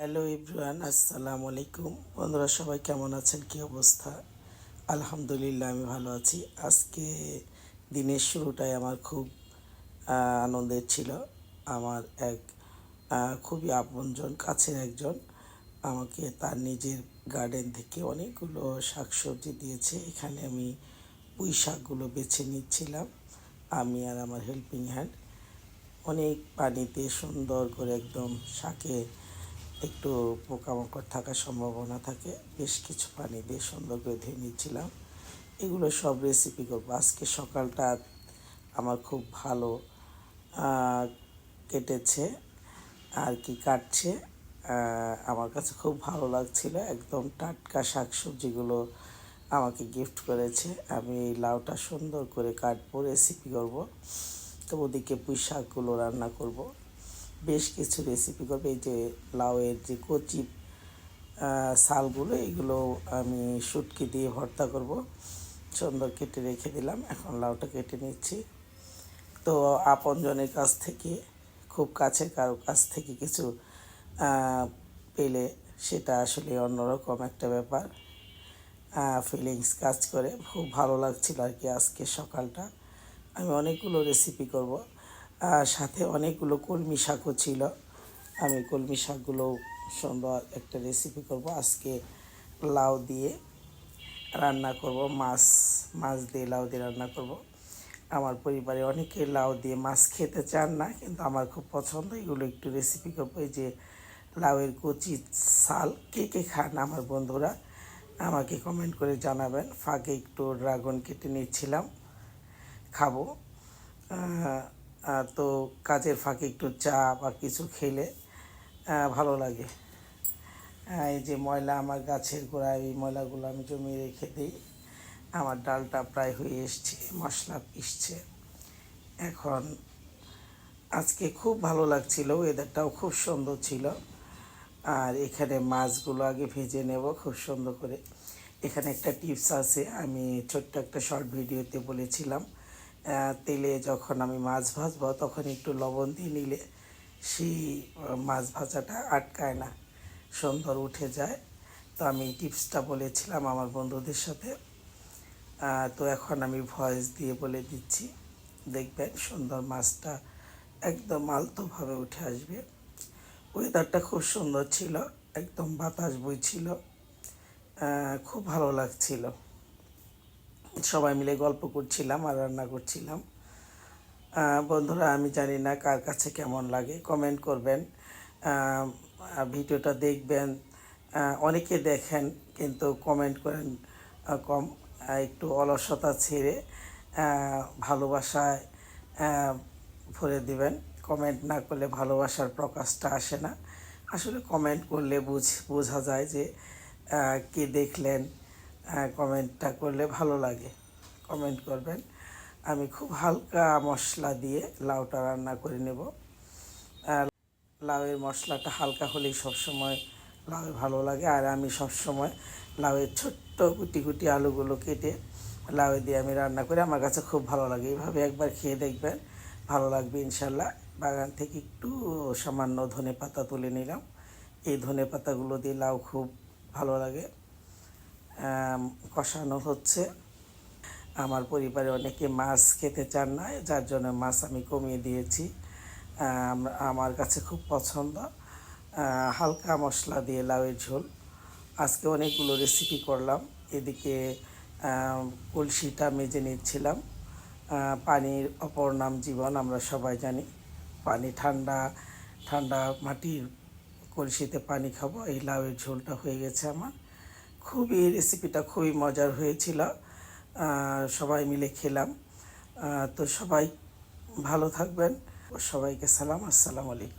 Hello Ibran আসসালামু আলাইকুম। বন্ধুরা, সবাই কেমন আছেন? কি অবস্থা? আলহামদুলিল্লাহ, আমি ভালো আছি। আজকে দিনের শুরুটাই আমার খুব আনন্দের ছিল। আমার এক খুবই আপনজন, কাছের একজন। আমাকে তার নিজের গার্ডেন থেকে অনেকগুলো শাকসবজি দিয়েছে। এখানে আমি পুঁই শাকগুলো বেছে নিচ্ছিলাম। আমি আর আমার হেল্পিং হ্যান্ড অনেক পানিতে সুন্দর করে একদম শাকে একটু পোকামাকড় থাকার সম্ভাবনা থাকে, বেশ কিছু পানি দিয়ে সুন্দর করে ধুয়ে নিচ্ছিলাম। এগুলো সব রেসিপি করব। আজকে সকালটা আমার খুব ভালো কেটেছে আর কি কাটছে। আমার কাছে খুব ভালো লাগছিল। একদম টাটকা শাকসবজিগুলো আমাকে গিফট করেছে। আমি এই লাউটা সুন্দর করে কাটবো রেসিপি করব। তো ওদিকে পুঁই শাকগুলো রান্না করব। বেশ কিছু রেসিপি করব, এই যে লাউয়ের যে কচি শালগুলো, এগুলো আমি শুটকি দিয়ে ভর্তা করব। সুন্দর কেটে রেখে দিলাম, এখন লাউটা কেটে নিচ্ছি। তো আপনজনের কাছ থেকে, খুব কাছের কারও কাছ থেকে কিছু পেলে সেটা আসলে অন্যরকম একটা ব্যাপার। ফিলিংস কাজ করে। খুব ভালো লাগছিল আর কি আজকে সকালটা। আমি অনেকগুলো রেসিপি করব। সাথে অনেকগুলো কলমি শাকও ছিল। আমি কলমি শাকগুলো সুন্দর একটা রেসিপি করব। আজকে লাউ দিয়ে রান্না করব, মাছ মাছ দিয়ে লাউ দিয়ে রান্না করব। আমার পরিবারে অনেকে লাউ দিয়ে মাছ খেতে চান না, কিন্তু আমার খুব পছন্দ। এগুলো একটু রেসিপি করব। এই যে লাউয়ের কচি শাল, কে কে খান আমার বন্ধুরা, আমাকে কমেন্ট করে জানাবেন। ফাঁকে একটু ড্রাগন কেটে নিচ্ছিলাম, খাব। তো কাজের ফাঁকে একটু চা বা কিছু খেলে ভালো লাগে। এই যে ময়লা আমার গাছের গোড়ায়, এই ময়লাগুলো আমি জমিয়ে রেখে দিই। আমার ডালটা প্রায় হয়ে এসছে, মশলা পিসছে এখন আজকে খুব ভালো লাগছিল ওয়েদারটাও খুব সুন্দর ছিল। আর এখানে মাছগুলো আগে ভেজে নেব খুব সুন্দর করে। এখানে একটা টিপস আছে, আমি ছোট্ট একটা শর্ট ভিডিওতে বলেছিলাম। তেলে যখন আমি মাছ ভাজবো, তখন একটু লবণ দিয়ে নিলে সেই মাছ ভাজাটা আটকায় না, সুন্দর উঠে যায়। তো আমি টিপসটা বলেছিলাম আমার বন্ধুদের সাথে। তো এখন আমি ভয়েস দিয়ে বলে দিচ্ছি, দেখবেন সুন্দর মাছটা একদম আলতোভাবে উঠে আসবে। ওয়েদারটা খুব সুন্দর ছিল, একদম বাতাস বইছিল খুব ভালো লাগছিল। সবাই মিলে গল্প করছিলাম আর রান্না করছিলাম। বন্ধুরা, আমি জানি না কার কাছে কেমন লাগে কমেন্ট করবেন। ভিডিওটা দেখবেন। অনেকে দেখেন কিন্তু কমেন্ট করেন কম একটু অলসতা ছেড়ে ভালোবাসায় ভরে দিবেন। কমেন্ট না করলে ভালোবাসার প্রকাশটা আসে না। আসলে কমেন্ট করলে বুঝ, বোঝা যায় যে কে দেখলেন কমেন্টটা করলে ভালো লাগে। কমেন্ট করবেন। আমি খুব হালকা মশলা দিয়ে লাউটা রান্না করে নেব। লাউয়ের মশলাটা হালকা হলেই সবসময় লাউয়ে ভালো লাগে। আর আমি সবসময় লাউয়ের ছোট্ট কুটি কুটি আলুগুলো কেটে লাউয়ে দিয়ে আমি রান্না করি। আমার কাছে খুব ভালো লাগে। এইভাবে একবার খেয়ে দেখবেন, ভালো লাগবে ইনশাল্লাহ। বাগান থেকে একটু সামান্য ধনে পাতা তুলে নিলাম। এই ধনে পাতাগুলো দিয়ে লাউ খুব ভালো লাগে। কষানো হচ্ছে। আমার পরিবারে অনেকে মাছ খেতে চান না, যার জন্য মাছ আমি কমিয়ে দিয়েছি। আমার কাছে খুব পছন্দ। হালকা মশলা দিয়ে লাউয়ের ঝোল। আজকে অনেকগুলো রেসিপি করলাম। এদিকে কলসিটা মেজে নিচ্ছিলাম। পানির অপর নাম জীবন, আমরা সবাই জানি। পানি ঠান্ডা ঠান্ডা মাটির কলসিতে পানি খাব, এই লাউয়ের ঝোলটা হয়ে গেছে আমার। খুবই রেসিপিটা খুবই মজার হয়েছিল। সবাই মিলে খেলাম। তো সবাই ভালো থাকবেন। সবাইকে সালাম। আসসালামু আলাইকুম।